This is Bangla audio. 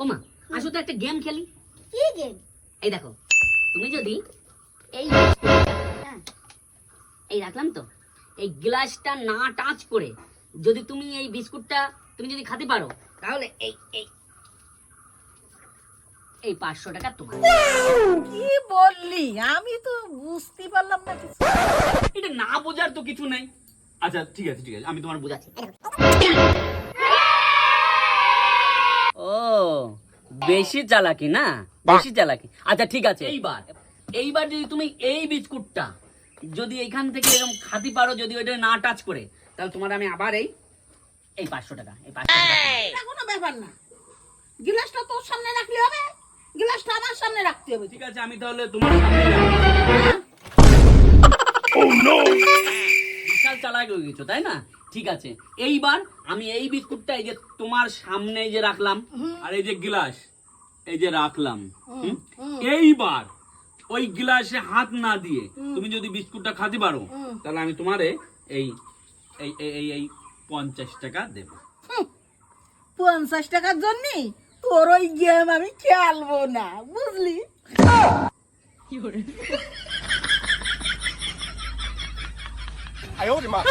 ওমা আসো তো একটা গেম খেলি। কি গেম? এই দেখো তুমি যদি এই হ্যাঁ। এই রাখলাম তো এই গ্লাসটা না টাচ করে যদি তুমি এই বিস্কুটটা তুমি যদি খেতে পারো তাহলে এই এই এই পাঁচশো টাকা তোমার। কি বললি? আমি তো বুঝতে পারলাম না কিছু। এটা না বোঝার তো কিছু নাই। আচ্ছা ঠিক আছে ঠিক আছে আমি তোমার বোঝাচ্ছি। বেশি চালাকি না? বেশি চালাকি। আচ্ছা ঠিক আছে। এইবার এইবার যদি তুমি এই বিস্কুটটা যদি এইখান থেকে এরকম খাতি পারো যদি ওইটা না টাচ করে তাহলে তোমার আমি আবার এই এই পাঁচশো টাকা এই পাঁচশো টাকা। কোনো ব্যাপার না। গিলাসটা তোর সামনে রাখলে হবে গিলাসটা আমার সামনে রাখতে হবে। ঠিক আছে আমি তাহলে তোমার সামনে চালাক হয়ে গেছো তাই না? ঠিক আছে। এইবার আমি এই বিস্কুটটা এই যে তোমার সামনে এই যে রাখলাম আর এই যে গ্লাস এই যে রাখলাম এইবার ওই গ্লাসে হাত না দিয়ে তুমি যদি বিস্কুটটা খাতে পারো তাহলে আমি তোমারে এই এই এই এই পঞ্চাশ টাকা দেবো। পঞ্চাশ টাকার জন্য তোর ওই গেম আমি খেলব না বুঝলি? 哎呦我的妈！